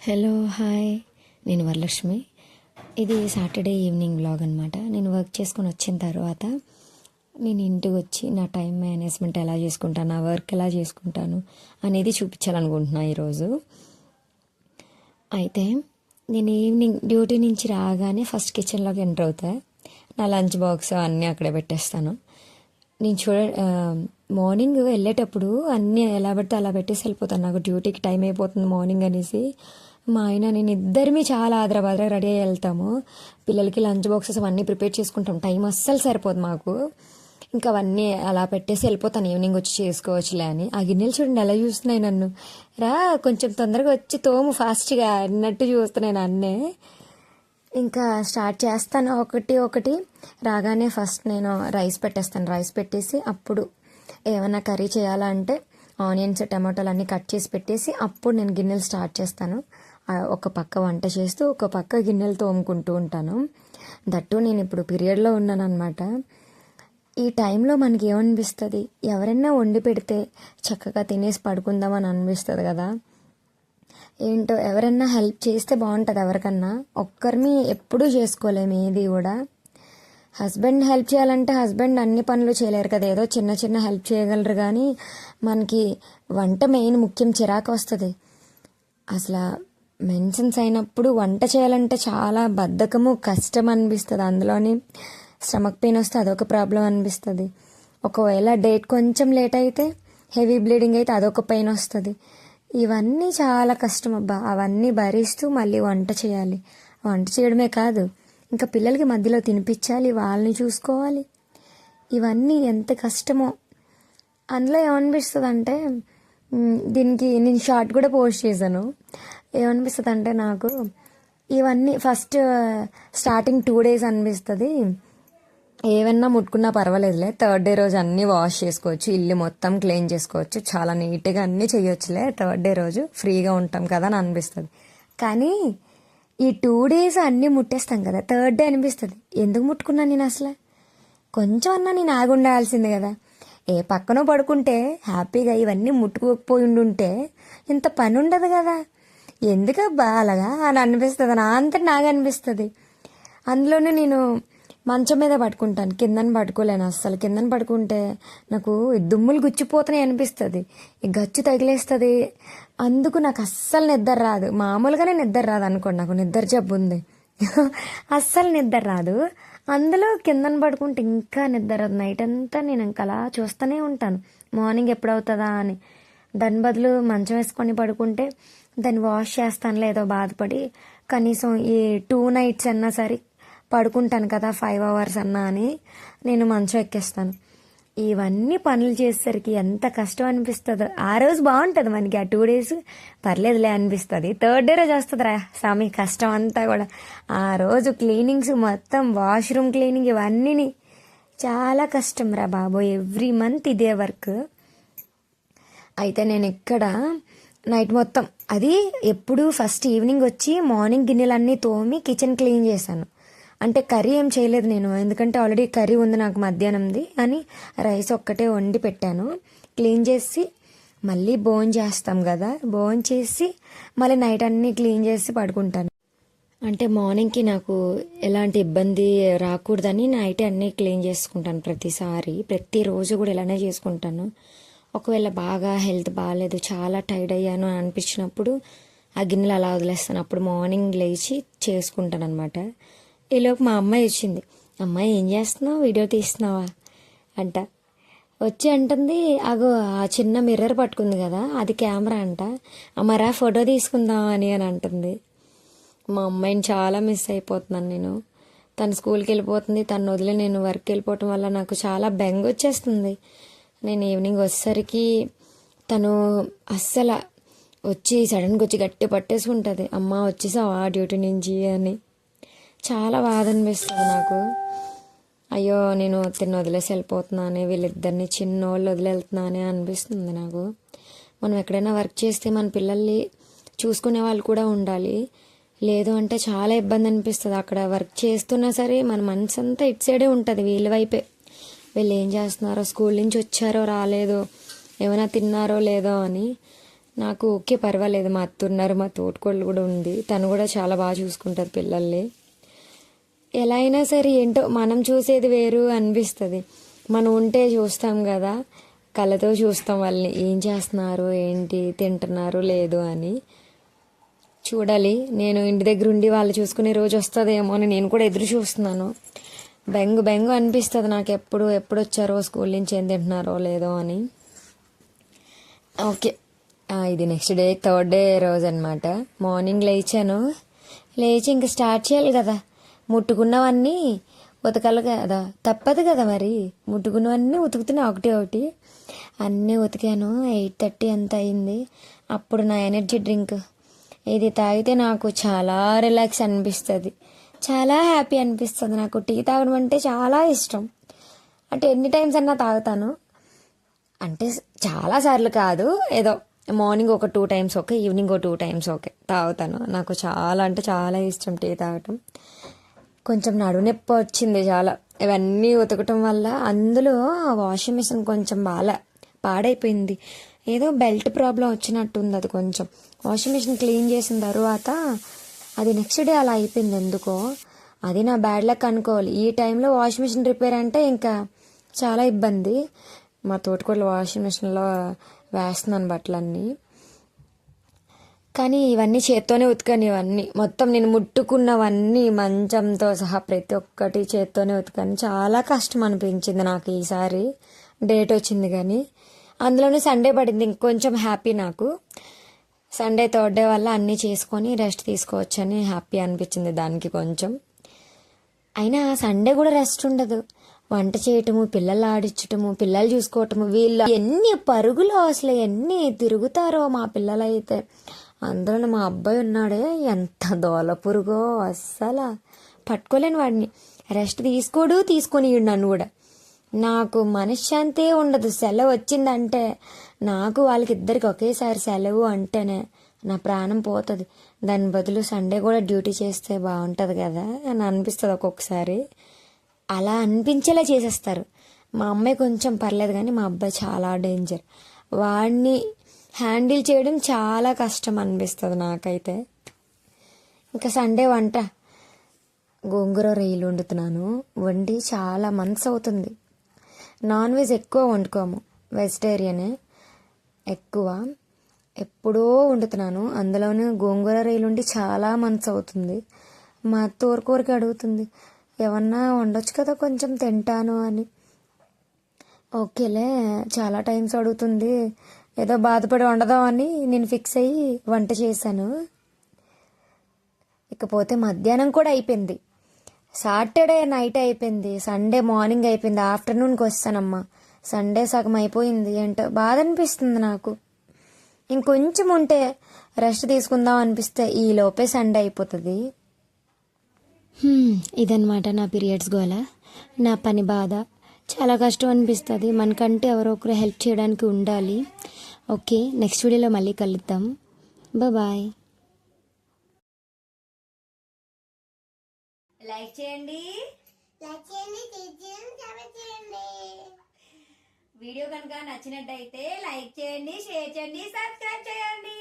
Hello hi నేను వరలక్ష్మి. ఇది Saturday evening blog అనమాట నేను వర్క్ చేసుకొని వచ్చిన తర్వాత నేను ఇంటికి వచ్చి నా టైం మేనేజ్మెంట్ ఎలా చేసుకుంటాను నా వర్క్ ఎలా చేసుకుంటాను అనేది చూపించాలనుకుంటున్నా ఈరోజు. అయితే నేను ఈవినింగ్ డ్యూటీ నుంచి రాగానే ఫస్ట్ కిచెన్లోకి ఎంటర్ అవుతా. నా లంచ్ బాక్స్ అన్నీ అక్కడే పెట్టేస్తాను. నేను చూడ మార్నింగ్ వెళ్ళేటప్పుడు అన్నీ ఎలా పడితే అలా పెట్టేసి వెళ్ళిపోతాను. నాకు డ్యూటీకి టైం అయిపోతుంది మార్నింగ్ అనేసి. మా ఆయన నేను ఇద్దరిమి చాలా ఆదరాబాద్రా రెడీ అయ్యి వెళ్తాము. పిల్లలకి లంచ్ బాక్సెస్ అవన్నీ ప్రిపేర్ చేసుకుంటాం. టైం అస్సలు సరిపోదు మాకు. ఇంకా అవన్నీ అలా పెట్టేసి వెళ్ళిపోతాను. ఈవినింగ్ వచ్చి చేసుకోవచ్చులే అని. ఆ గిన్నెలు చూడండి ఎలా చూస్తున్నాయి నన్ను. రా కొంచెం తొందరగా వచ్చి తోము ఫాస్ట్గా అన్నట్టు చూస్తున్నాయి నన్నే. ఇంకా స్టార్ట్ చేస్తాను ఒకటి ఒకటి. రాగానే ఫస్ట్ నేను రైస్ పెట్టేస్తాను. రైస్ పెట్టేసి అప్పుడు ఏమైనా కర్రీ చేయాలంటే ఆనియన్స్ టమాటోలు అన్నీ కట్ చేసి పెట్టేసి అప్పుడు నేను గిన్నెలు స్టార్ట్ చేస్తాను. ఒక పక్క వంట చేస్తూ ఒక పక్క గిన్నెలు తోముకుంటూ ఉంటాను. దట్టు నేను ఇప్పుడు పీరియడ్లో ఉన్నాను అనమాట ఈ టైంలో మనకి ఏమనిపిస్తుంది? ఎవరైనా వండి పెడితే చక్కగా తినేసి పడుకుందామని అనిపిస్తుంది కదా. ఏంటో ఎవరన్నా హెల్ప్ చేస్తే బాగుంటుంది ఎవరికన్నా. ఒక్కరిని ఎప్పుడూ చేసుకోలేము ఏది కూడా. హస్బెండ్ హెల్ప్ చేయాలంటే హస్బెండ్ అన్ని పనులు చేయలేరు కదా. ఏదో చిన్న చిన్న హెల్ప్ చేయగలరు కానీ మనకి వంట మెయిన్ ముఖ్యం చిరాకు వస్తుంది. అసలు మెన్షన్స్ అయినప్పుడు వంట చేయాలంటే చాలా బద్ధకము కష్టం అనిపిస్తుంది అందులోని. స్టమక్ పెయిన్ వస్తే అదొక ప్రాబ్లం అనిపిస్తుంది. ఒకవేళ డేట్ కొంచెం లేట్ అయితే హెవీ బ్లీడింగ్ అయితే అదొక పెయిన్ వస్తుంది. ఇవన్నీ చాలా కష్టం అబ్బా. అవన్నీ భరిస్తూ మళ్ళీ వంట చేయాలి. వంట చేయడమే కాదు ఇంకా పిల్లలకి మధ్యలో తినిపించాలి వాళ్ళని చూసుకోవాలి. ఇవన్నీ ఎంత కష్టమో. అందులో ఏమనిపిస్తుంది అంటే దీనికి నేను షార్ట్ కూడా పోస్ట్ చేశాను. ఏమనిపిస్తుంది అంటే నాకు ఇవన్నీ ఫస్ట్ స్టార్టింగ్ టూ డేస్ అనిపిస్తుంది. ఏవన్నా ముట్టుకున్నా పర్వాలేదులే. థర్డ్ డే రోజు అన్నీ వాష్ చేసుకోవచ్చు ఇల్లు మొత్తం క్లీన్ చేసుకోవచ్చు. చాలా నీట్గా అన్నీ చేయొచ్చులే. థర్డ్ డే రోజు ఫ్రీగా ఉంటాం కదా అని అనిపిస్తుంది. కానీ ఈ టూ డేస్ అన్నీ ముట్టేస్తాం కదా. థర్డ్ డే అనిపిస్తుంది. ఎందుకు ముట్టుకున్నాను నేను అసలు? కొంచెం అన్నా నేను ఆగి ఉండాల్సింది కదా. ఏ పక్కన పడుకుంటే హ్యాపీగా ఇవన్నీ ముట్టుకోకపోయి ఉండుంటే ఇంత పని ఉండదు కదా. ఎందుకబ్బా అలాగా అని అనిపిస్తుంది. నా అంతా నాకు అనిపిస్తుంది. అందులోనే నేను మంచం మీద పడుకుంటాను. కిందన పడుకోలేను అస్సలు. కిందన పడుకుంటే నాకు దుమ్ములు గుచ్చిపోతున్నాయి అనిపిస్తుంది. ఈ గచ్చు తగిలేస్తుంది. అందుకు నాకు అస్సలు నిద్ర రాదు. మామూలుగానే నిద్ర రాదు అనుకోండి. నాకు నిద్ర జబ్బు ఉంది. అస్సలు నిద్ర రాదు. అందులో కిందన పడుకుంటే ఇంకా నిద్ర రాదు. నైట్ అంతా నేను ఇంకా అలా చూస్తూనే ఉంటాను. మార్నింగ్ ఎప్పుడవుతుందా అని. దాని బదులు మంచం వేసుకొని పడుకుంటే దాన్ని వాష్ చేస్తాను. లేదో బాధపడి కనీసం ఈ టూ నైట్స్ అన్నా సరే పడుకుంటాను కదా ఫైవ్ అవర్స్ అన్నా అని నేను మంచం ఎక్కేస్తాను. ఇవన్నీ పనులు చేసేసరికి ఎంత కష్టం అనిపిస్తుందో. ఆ రోజు బాగుంటుంది మనకి ఆ టూ డేస్ పర్లేదులే అనిపిస్తుంది. థర్డ్ డే రోజు వస్తుంది రా స్వామి కష్టం అంతా కూడా. ఆ రోజు క్లీనింగ్స్ మొత్తం వాష్రూమ్ క్లీనింగ్ ఇవన్నీ చాలా కష్టం రా బాబు ఎవ్రీ మంత్ ఇదే వర్క్ అయితే నేను ఇక్కడ నైట్ మొత్తం అది ఎప్పుడు ఫస్ట్ ఈవినింగ్ వచ్చి మార్నింగ్ గిన్నెలన్నీ తోమి కిచెన్ క్లీన్ చేశాను. అంటే కర్రీ ఏం చేయలేదు నేను ఎందుకంటే ఆల్రెడీ కర్రీ ఉంది నాకు మధ్యాహ్నంది అని రైస్ ఒక్కటే వండి పెట్టాను. క్లీన్ చేసి మళ్ళీ బోన్ చేస్తాం కదా బోన్ చేసి మళ్ళీ నైట్ అన్నీ క్లీన్ చేసి పడుకుంటాను. అంటే మార్నింగ్కి నాకు ఎలాంటి ఇబ్బంది రాకూడదని నైట్ అన్నీ క్లీన్ చేసుకుంటాను ప్రతిసారి. ప్రతిరోజు కూడా ఇలానే చేసుకుంటాను. ఒకవేళ బాగా హెల్త్ బాగాలేదు చాలా టైర్డ్ అయ్యాను అని అనిపించినప్పుడు ఆ గిన్నెలు అలా వదిలేస్తాను. అప్పుడు మార్నింగ్ లేచి చేసుకుంటాను అనమాట ఈలోపు మా అమ్మాయి వచ్చింది. అమ్మాయి ఏం చేస్తున్నావు? వీడియో తీస్తున్నావా? అంట. వచ్చి అంటుంది అగో ఆ చిన్న మిర్రర్ పట్టుకుంది కదా అది కెమెరా అంట. అమ్మరా ఫోటో తీసుకుందాం అని అని అంటుంది. మా అమ్మాయిని చాలా మిస్ అయిపోతున్నాను నేను. తను స్కూల్కి వెళ్ళిపోతుంది తను వదిలి నేను వర్క్ వెళ్ళిపోవటం వల్ల నాకు చాలా బెంగ వచ్చేస్తుంది. నేను ఈవినింగ్ వచ్చేసరికి తను అస్సలు వచ్చి సడన్గా వచ్చి గట్టి పట్టేసుకుంటుంది అమ్మ వచ్చేసావా డ్యూటీ నుంచి? అని. చాలా బాధ అనిపిస్తుంది నాకు. అయ్యో నేను తిన్న వదిలేసి వెళ్ళిపోతున్నానే వీళ్ళిద్దరిని చిన్నోళ్ళు వదిలి వెళ్తున్నానే అనిపిస్తుంది నాకు. మనం ఎక్కడైనా వర్క్ చేస్తే మన పిల్లల్ని చూసుకునే వాళ్ళు కూడా ఉండాలి. లేదు అంటే చాలా ఇబ్బంది అనిపిస్తుంది. అక్కడ వర్క్ చేస్తున్నా సరే మన మనసు అంతా ఇటు సైడే ఉంటుంది వీళ్ళ వైపే. వీళ్ళు ఏం చేస్తున్నారో స్కూల్ నుంచి వచ్చారో రాలేదో ఏమైనా తిన్నారో లేదో అని నాకు ఓకే పర్వాలేదు. మా అత్త ఉన్నారు మా తోటికోళ్ళు కూడా ఉంది. తను కూడా చాలా బాగా చూసుకుంటారు పిల్లల్ని. ఎలా అయినా సరే ఏంటో మనం చూసేది వేరు అనిపిస్తుంది. మనం ఉంటే చూస్తాం కదా కళ్ళతో చూస్తాం వాళ్ళని. ఏం చేస్తున్నారు ఏంటి తింటున్నారు లేదు అని. చూడాలి. నేను ఇంటి దగ్గర ఉండి వాళ్ళు చూసుకునే రోజు వస్తుందేమో అని నేను కూడా ఎదురు చూస్తున్నాను. బెంగు బెంగు అనిపిస్తుంది నాకు ఎప్పుడు ఎప్పుడు వచ్చారో స్కూల్ నుంచి ఏం తింటున్నారో లేదో అని. ఓకే. ఇది నెక్స్ట్ డే థర్డ్ డే రోజు అనమాట మార్నింగ్ లేచాను. లేచి ఇంక స్టార్ట్ చేయాలి కదా. ముట్టుకున్నవన్నీ ఉతకాలి కదా. తప్పదు కదా మరి. ముట్టుకున్నవన్నీ ఉతుకుతున్నా ఒకటి ఒకటి. అన్నీ ఉతికాను. ఎయిట్ థర్టీ ఎంత అయింది. అప్పుడు నా ఎనర్జీ డ్రింక్. ఇది తాగితే నాకు చాలా రిలాక్స్ అనిపిస్తుంది. చాలా హ్యాపీ అనిపిస్తుంది నాకు. టీ తాగడం అంటే చాలా ఇష్టం. అంటే ఎన్ని టైమ్స్ అన్నా తాగుతాను. అంటే చాలా సార్లు కాదు. ఏదో మార్నింగ్ ఒక టూ టైమ్స్ ఓకే ఈవినింగ్ ఒక టూ టైమ్స్ ఓకే తాగుతాను. నాకు చాలా అంటే చాలా ఇష్టం టీ తాగటం. కొంచెం నడుము నొప్పి వచ్చింది చాలా. ఇవన్నీ ఉతకటం వల్ల అందులో వాషింగ్ మిషన్ కొంచెం బాగా పాడైపోయింది. ఏదో బెల్ట్ ప్రాబ్లం వచ్చినట్టుంది అది కొంచెం. వాషింగ్ మిషన్ క్లీన్ చేసిన తర్వాత అది నెక్స్ట్ డే అలా అయిపోయింది ఎందుకో. అది నా బ్యాడ్ లక్ అనుకోవాలి. ఈ టైంలో వాషింగ్ మిషన్ రిపేర్ అంటే ఇంకా చాలా ఇబ్బంది. మా తోటకూరలో వాషింగ్ మిషన్లో వేస్తున్నాను బట్టలన్నీ. కానీ ఇవన్నీ చేత్తోనే ఉతికాను ఇవన్నీ. మొత్తం నేను ముట్టుకున్నవన్నీ మంచంతో సహా ప్రతి ఒక్కటి చేత్తోనే ఉతికాను చాలా కష్టం అనిపించింది నాకు ఈసారి. డేట్ వచ్చింది కానీ. అందులోనే సండే పడింది. ఇంకొంచెం హ్యాపీ నాకు. సండే థర్డ్ డే వల్ల అన్నీ చేసుకొని రెస్ట్ తీసుకోవచ్చని హ్యాపీ అనిపించింది దానికి కొంచెం. అయినా సండే కూడా రెస్ట్ ఉండదు. వంట చేయటము పిల్లలు ఆడించటము పిల్లలు చూసుకోవటము వీళ్ళు ఎన్ని పరుగులు అసలు ఎన్ని తిరుగుతారో మా పిల్లలైతే. అందులో మా అబ్బాయి ఉన్నాడే ఎంత దోల పురుగో అస్సలు. పట్టుకోలేను వాడిని. రెస్ట్ తీసుకోడు తీసుకొని నన్ను కూడా. నాకు మనశ్శాంతి ఉండదు సెలవు వచ్చిందంటే. నాకు వాళ్ళకి ఇద్దరికి ఒకేసారి సెలవు అంటేనే నా ప్రాణం పోతుంది. దాని బదులు సండే కూడా డ్యూటీ చేస్తే బాగుంటుంది కదా అని అనిపిస్తుంది ఒక్కొక్కసారి. అలా అనిపించేలా చేసేస్తారు. మా అమ్మాయి కొంచెం పర్లేదు కానీ మా అబ్బాయి చాలా డేంజర్. వాడిని హ్యాండిల్ చేయడం చాలా కష్టం అనిపిస్తుంది నాకైతే. ఇంకా సండే వంట. గోంగూర రొయ్యలు వండుతున్నాను. వండి చాలా మంత్స్ అవుతుంది. నాన్ వెజ్ ఎక్కువ వండుకోము. వెజిటేరియనే ఎక్కువ. ఎప్పుడో వండుతున్నాను. అందులోనే గోంగూర రొయ్యలు వండి చాలా మంత్స్ అవుతుంది. మా అత్త ఊరికూరికి అడుగుతుంది ఏమన్నా వండొచ్చు కదా కొంచెం తింటాను అని. ఓకేలే చాలా టైమ్స్ అడుగుతుంది. ఏదో బాధపడి వండదామని నేను ఫిక్స్ అయ్యి వంట చేశాను. ఇకపోతే మధ్యాహ్నం కూడా అయిపోయింది. సాటర్డే నైట్ అయిపోయింది. సండే మార్నింగ్ అయిపోయింది. ఆఫ్టర్నూన్కి వస్తానమ్మా. సండే సగం అయిపోయింది. ఏంటో బాధ అనిపిస్తుంది నాకు. ఇంకొంచెం ఉంటే రెస్ట్ తీసుకుందాం అనిపిస్తే ఈ లోపే సండే అయిపోతుంది. ఇదనమాట ఇదన్నమాట నా పీరియడ్స్ గోల. నా పని బాధ. చాలా కష్టం అనిపిస్తుంది. మనకంటే ఎవరో ఒకరు హెల్ప్ చేయడానికి ఉండాలి. ఓకే నెక్స్ట్ వీడియోలో మళ్ళీ కలుద్దాం. బాయ్ లైక్ చేయండి. లైక్ చేయండి చేయండి సబ్స్క్రైబ్ చేయండి. వీడియో కనుక నచ్చినట్టయితే లైక్ చేయండి షేర్ చేయండి సబ్స్క్రైబ్ చేయండి.